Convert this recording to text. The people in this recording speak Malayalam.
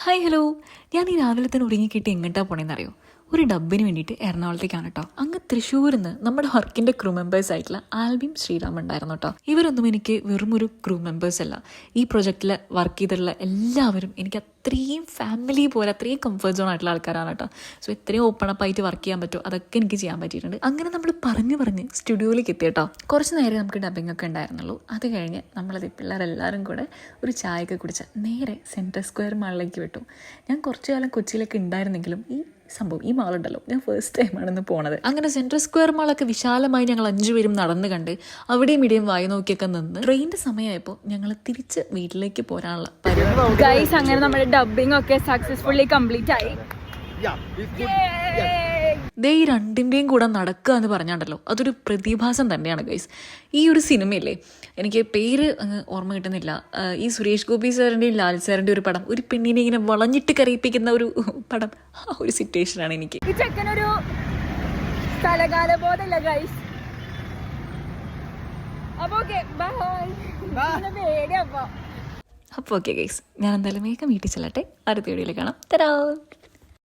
ഹായ് ഹലോ ഞാൻ ഈ രാവിലെ തന്നെ എങ്ങോട്ടാ പോണേന്ന് അറിയോ ഒരു ഡബിന് വേണ്ടിയിട്ട് എറണാകുളത്തേക്കാണ് കേട്ടോ. അങ്ങ് തൃശ്ശൂരിൽ നിന്ന് നമ്മുടെ വർക്കിന്റെ ക്രൂ മെമ്പേഴ്സ് ആയിട്ടുള്ള ആൽബിയും ശ്രീറാം ഉണ്ടായിരുന്നു കേട്ടോ. ഇവരൊന്നും എനിക്ക് വെറും ഒരു ക്രൂ മെമ്പേഴ്സ് അല്ല. ഈ പ്രൊജക്റ്റിൽ വർക്ക് ചെയ്തിട്ടുള്ള എല്ലാവരും എനിക്ക് അത്രയും ഫാമിലി പോലെ അത്രയും കംഫർട്ട് സോൺ ആയിട്ടുള്ള ആൾക്കാരാണ് കേട്ടോ. സോ ഇത്രയും ഓപ്പൺ അപ്പ് ആയിട്ട് വർക്ക് ചെയ്യാൻ പറ്റുമോ അതൊക്കെ എനിക്ക് ചെയ്യാൻ പറ്റിയിട്ടുണ്ട്. അങ്ങനെ നമ്മൾ പറഞ്ഞു പറഞ്ഞ് സ്റ്റുഡിയോയിലേക്ക് എത്തി കേട്ടോ. കുറച്ച് നേരം നമുക്ക് ഡബിംഗ് ഒക്കെ ഉണ്ടായിരുന്നുള്ളൂ. അത് കഴിഞ്ഞ് നമ്മളത് പിള്ളേരെല്ലാവരും കൂടെ ഒരു ചായയൊക്കെ കുടിച്ച് നേരെ സെൻട്രൽ സ്ക്വയർ മാളിലേക്ക് വിട്ടു. ഞാൻ കുറച്ച് കാലം കൊച്ചിയിലൊക്കെ ഉണ്ടായിരുന്നെങ്കിലും ഈ സംഭവം ഈ മാളുണ്ടല്ലോ. ഞാൻ ഫസ്റ്റ് ടൈമാണെന്ന് പോണത്. അങ്ങനെ സെൻട്രൽ സ്ക്വയർ മാളൊക്കെ വിശാലമായി ഞങ്ങൾ അഞ്ചുപേരും നടന്നു കണ്ട് അവിടെയും ഇവിടെയും വായി നോക്കിയൊക്കെ നിന്ന് ട്രെയിനിന്റെ സമയമായപ്പോൾ ഞങ്ങൾ തിരിച്ച് വീട്ടിലേക്ക് പോരാനുള്ള പരിപാടി. അങ്ങനെ നമ്മുടെ ഡബിംഗ് ഒക്കെ സക്സസ്ഫുള്ളി കംപ്ലീറ്റ് ആയി. ദേ ഈ രണ്ടിന്റെയും കൂടെ നടക്കുക എന്ന് പറഞ്ഞാണ്ടല്ലോ അതൊരു പ്രതിഭാസം തന്നെയാണ് ഗൈസ് ഈ ഒരു സിനിമയില്ലേ എനിക്ക് പേര് അങ്ങ് ഓർമ്മ കിട്ടുന്നില്ല. ഈ സുരേഷ് ഗോപി സാറിന്റെയും ലാൽ സാറിന്റെ ഒരു പടം ഒരു പെണ്ണിനെ ഇങ്ങനെ വളഞ്ഞിട്ട് കരയിപ്പിക്കുന്ന ഒരു പടം. ആ ഒരു സിറ്റുവേഷനാണ് എനിക്ക്. ഈ ചെക്കനൊരു സ്ഥലകാല ബോധല്ല ഗൈസ് അപ്പൊ ഓക്കെ പേടിയപ്പോ അപ്പോൾ ഓക്കെ ഗൈസ് ഞാൻ എന്തായാലും വേഗം വീട്ടിൽ ചെല്ലട്ടെ. അടുത്ത വീഡിയോയിൽ കാണാം. തരാ